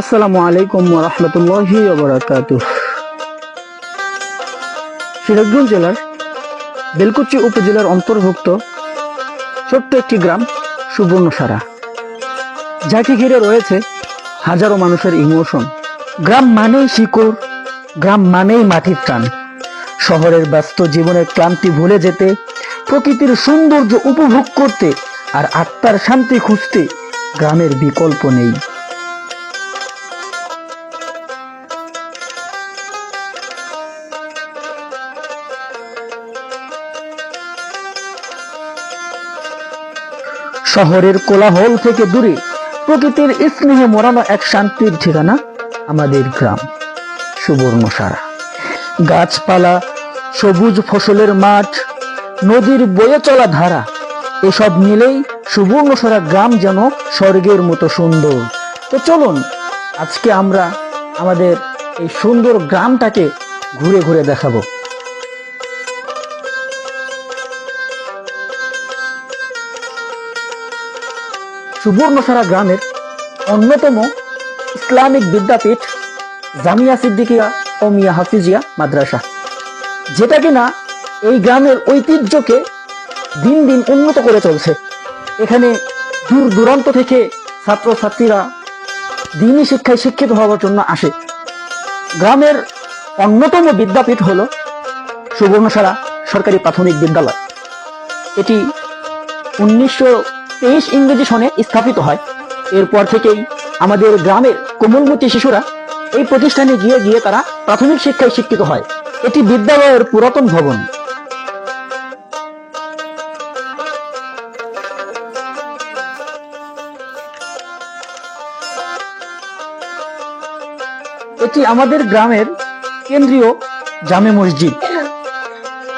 আসসালামু আলাইকুম রহমতুল্লাহি সিরাজগঞ্জ জেলার বেলকুচি উপজেলার অন্তর্ভুক্ত ছোট্ট একটি গ্রাম, সুবর্ণসারা। যাকে ঘিরে রয়েছে হাজারো মানুষের ইমোশন। গ্রাম মানেই শিকড়, গ্রাম মানেই মাটির টান। শহরের ব্যস্ত জীবনের ক্লান্তি ভুলে যেতে, প্রকৃতির সৌন্দর্য উপভোগ করতে আর আত্মার শান্তি খুঁজতে গ্রামের বিকল্প নেই। শহরের কোলাহল থেকে দূরে প্রকৃতির স্নেহে মোড়ানো এক শান্তির ঠিকানা আমাদের গ্রাম সুবর্ণসারা গাছপালা, সবুজ ফসলের মাঠ, নদীর বয়ে চলা ধারা, এসব মিলেই সুবর্ণসারা গ্রাম যেন স্বর্গের মতো সুন্দর। তো চলুন, আজকে আমরা আমাদের এই সুন্দর গ্রামটাকে ঘুরে ঘুরে দেখাবো। সুবর্ণসারা গ্রামের অন্যতম ইসলামিক বিদ্যাপীঠ জামিয়া সিদ্দিকিয়া ও মিয়া হাফিজিয়া মাদ্রাসা। যেটা কিনা এই গ্রামের ঐতিহ্যকে দিন দিন উন্নত করে চলছে। এখানে দূর দূরান্ত থেকে ছাত্রছাত্রীরা দিনই শিক্ষায় শিক্ষিত হওয়ার জন্য আসে। গ্রামের অন্যতম বিদ্যাপীঠ হল সুবর্ণসারা সরকারি প্রাথমিক বিদ্যালয়। এটি উনিশশো তেইশ ইংরেজি সনে স্থাপিত হয়। এরপর থেকেই আমাদের গ্রামের কোমলমতি শিশুরা এই প্রতিষ্ঠানে গিয়ে গিয়ে তারা প্রাথমিক শিক্ষায় শিক্ষিত হয়। এটি বিদ্যালয়ের পুরাতন ভবন। এটি আমাদের গ্রামের কেন্দ্রীয় জামে মসজিদ।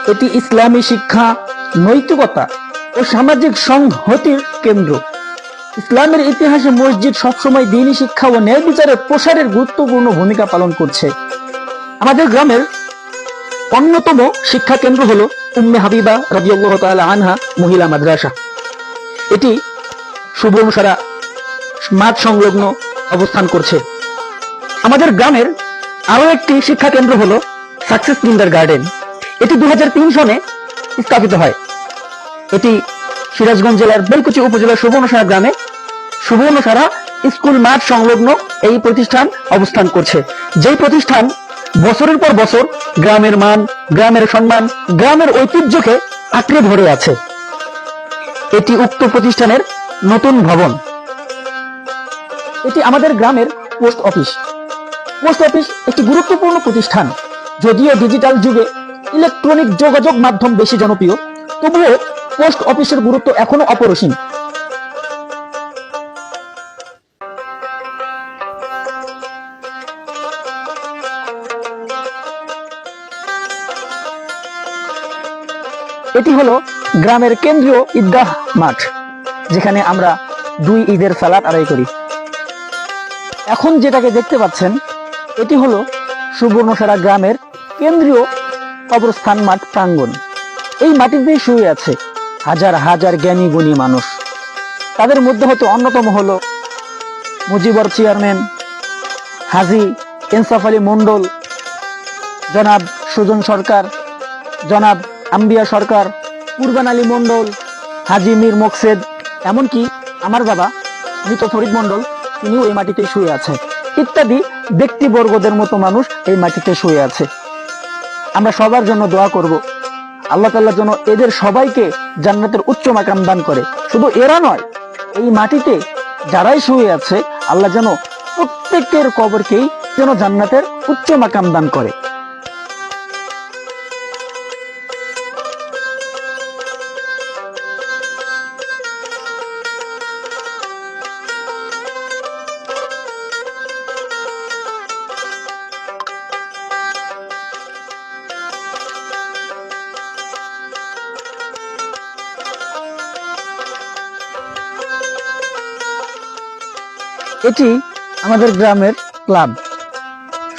এটি ইসলামী শিক্ষা, নৈতিকতা ও সামাজিক সংহতির কেন্দ্র। ইসলামের ইতিহাসে মসজিদ সবসময় দিনী শিক্ষা ও ন্যায় বিচারের প্রসারের গুরুত্বপূর্ণ ভূমিকা পালন করছে। আমাদের গ্রামের অন্যতম শিক্ষা কেন্দ্র হলো উম্মে হাবিবা রাজিয়াল্লাহ তাআলা আনহা মহিলা মাদ্রাসা। এটি সুবর্ণসারা মাঠ সংলগ্ন অবস্থান করছে। আমাদের গ্রামের আরও একটি শিক্ষা কেন্দ্র হলো সাকসেস কিন্ডার গার্ডেন এটি দু হাজার তিন সনে স্থাপিত হয়। এটি সিরাজগঞ্জ জেলার বেলকুচি উপজেলার সুবর্ণসারা গ্রামে সুবর্ণসারা স্কুল মাঠ সংলগ্ন এই প্রতিষ্ঠান অবস্থান করছে। যেই প্রতিষ্ঠান বছরের পর বছর গ্রামের মান, গ্রামের সম্মান, গ্রামের ঐতিহ্যকে আঁকড়ে ধরে আছে। এটি উক্ত প্রতিষ্ঠানের নতুন ভবন। এটি আমাদের গ্রামের পোস্ট অফিস। পোস্ট অফিস একটি গুরুত্বপূর্ণ প্রতিষ্ঠান, যদিও ডিজিটাল যুগে ইলেকট্রনিক যোগাযোগ মাধ্যম বেশি জনপ্রিয়। তবুও পোস্ট অফিসের গুরুত্ব এখনও অপরিসীম। এটি হলো গ্রামের কেন্দ্রীয় ঈদগাহ মাঠ, যেখানে আমরা দুই ঈদের সালাত আদায় করি। এখন যেটাকে দেখতে পাচ্ছেন, এটি হলো সুবর্ণসারা গ্রামের কেন্দ্রীয় কবরস্থান মাঠ প্রাঙ্গণ। এই মাটিতেই শুয়ে আছে। হাজার হাজার জ্ঞানী গুণী মানুষ। তাদের মধ্যে হয়তো অন্যতম হলো মুজিবর চেয়ারম্যান, হাজি ইনসাফ আলী মন্ডল জনাব সুজন সরকার, জনাব আম্বিয়া সরকার, কুরবান আলী মন্ডল হাজি মীর মোকসেদ, এমনকি আমার বাবা, মৃত ফরিদ মন্ডল তিনিও এই মাটিতে শুয়ে আছে। ইত্যাদি ব্যক্তিবর্গদের মতো মানুষ এই মাটিতে শুয়ে আছে। আমরা সবার জন্য দোয়া করব। আল্লাহ তাল্লাহ যেন এদের সবাইকে জান্নাতের উচ্চ মাকাম দান করে। শুধু এরা নয়, এই মাটিতে যারাই শুয়ে আছে, আল্লাহ যেন প্রত্যেকের কবরকেই যেন জান্নাতের উচ্চ মাকাম দান করে। এটি আমাদের গ্রামের ক্লাব।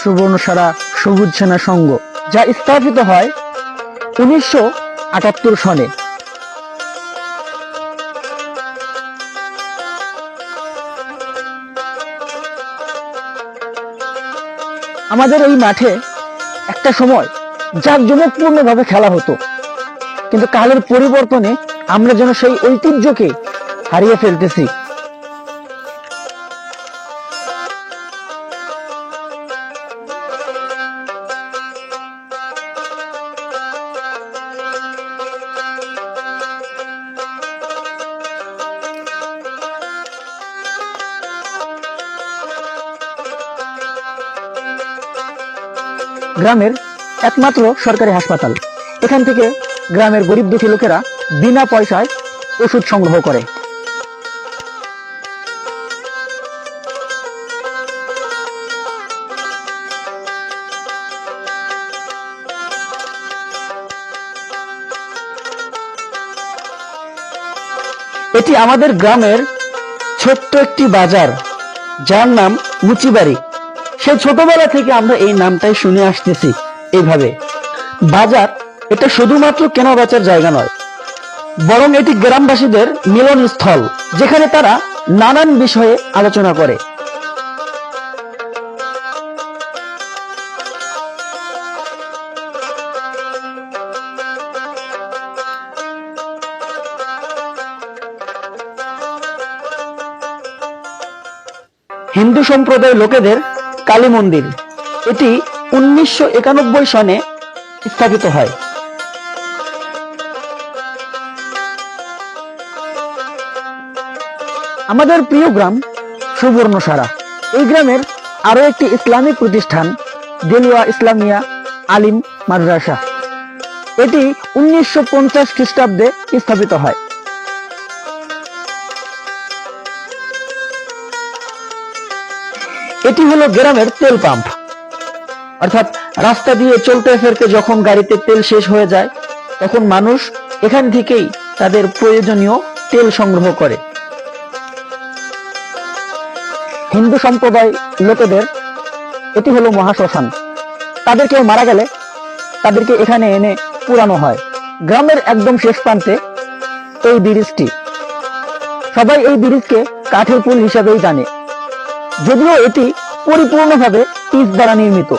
সুবর্ণসারা সবুজ সেনা সংঘ, যা স্থাপিত হয় উনিশশো আটাত্তর সনে। আমাদের এই মাঠে একটা সময় জাঁকজমকপূর্ণভাবে খেলা হতো, কিন্তু কালের পরিবর্তনে আমরা যেন সেই ঐতিহ্যকে হারিয়ে ফেলতেছি। গ্রামের একমাত্র সরকারি হাসপাতাল। এখান থেকে গ্রামের গরিব দুঃখী লোকেরা বিনা পয়সায় ওষুধ সংগ্রহ করে। এটি আমাদের গ্রামের ছোট্ট একটি বাজার, যার নাম মুচিবাড়ি। সেই ছোটবেলা থেকে আমরা এই নামটাই শুনে আসতেছি এইভাবে বাজার এটা শুধুমাত্র কেনা বেচার জায়গা নয়, বরং এটি গ্রামবাসীদের মিলন স্থল যেখানে তারা নানান বিষয়ে আলোচনা করে। হিন্দু সম্প্রদায়ের লোকেদের কালী মন্দির। এটি উনিশশো একানব্বই সনে স্থাপিত হয়। আমাদের প্রিয় গ্রাম সুবর্ণসারা। এই গ্রামের আরও একটি ইসলামিক প্রতিষ্ঠান, দেলুয়া ইসলামিয়া আলিম মাদ্রাসা। এটি উনিশশো পঞ্চাশ খ্রিস্টাব্দে স্থাপিত হয়। এটি হলো গ্রামের তেল পাম্প। অর্থাৎ রাস্তা দিয়ে চলতে ফেরতে যখন গাড়িতে তেল শেষ হয়ে যায়, তখন মানুষ এখান থেকেই তাদের প্রয়োজনীয় তেল সংগ্রহ করে। হিন্দু সম্প্রদায় লোকেদের এটি হলো মহাশ্মশান। তাদের কেউ মারা গেলে তাদেরকে এখানে এনে পুরানো হয়। গ্রামের একদম শেষ প্রান্তে এই ব্রিজটি। সবাই এই ব্রিজকে কাঠের পুল হিসাবেই জানে। যদিও এটি পরিপূর্ণভাবে পিচ দ্বারা নির্মিত।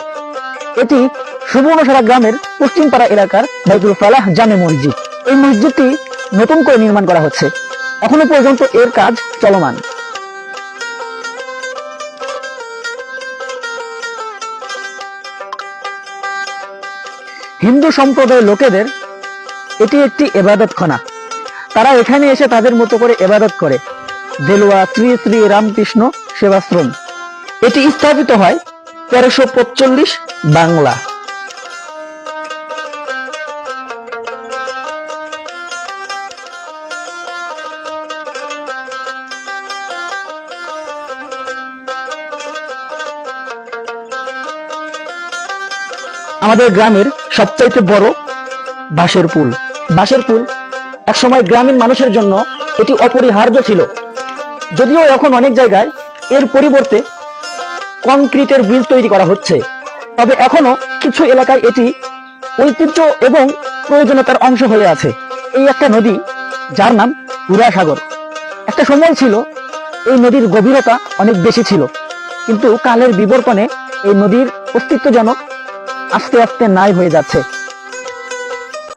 এটি সুবর্ণসারা গ্রামের পশ্চিমপাড়া এলাকার বাইতুল ফালাহ জামে মসজিদ। এই মসজিদটি নতুন করে নির্মাণ করা হচ্ছে। এখনও পর্যন্ত এর কাজ চলমান। হিন্দু সম্প্রদায়ের লোকেদের এটি একটি এবাদতখানা। তারা এখানে এসে তাদের মতো করে এবাদত করে। দেলুয়া শ্রী শ্রী রামকৃষ্ণ সেবাশ্রম। এটি স্থাপিত হয় তেরোশো পঁচল্লিশ বাংলা। আমাদের গ্রামের সবচাইতে বড় বাঁশের পুল। বাঁশের পুল একসময় গ্রামীণ মানুষের জন্য এটি অপরিহার্য ছিল। যদিও এখন অনেক জায়গায় এর পরিবর্তে কংক্রিটের ব্রিজ তৈরি করা হচ্ছে। তবে এখনও কিছু এলাকায় এটি ঐতিহ্য এবং প্রয়োজনীয়তার অংশ হয়ে আছে। এই একটা নদী, যার নাম সাগর একটা সময় ছিল, এই নদীর গভীরতা অনেক বেশি ছিল। কিন্তু কালের বিবর্তনে এই নদীর অস্তিত্ব যেন আস্তে আস্তে নাই হয়ে যাচ্ছে।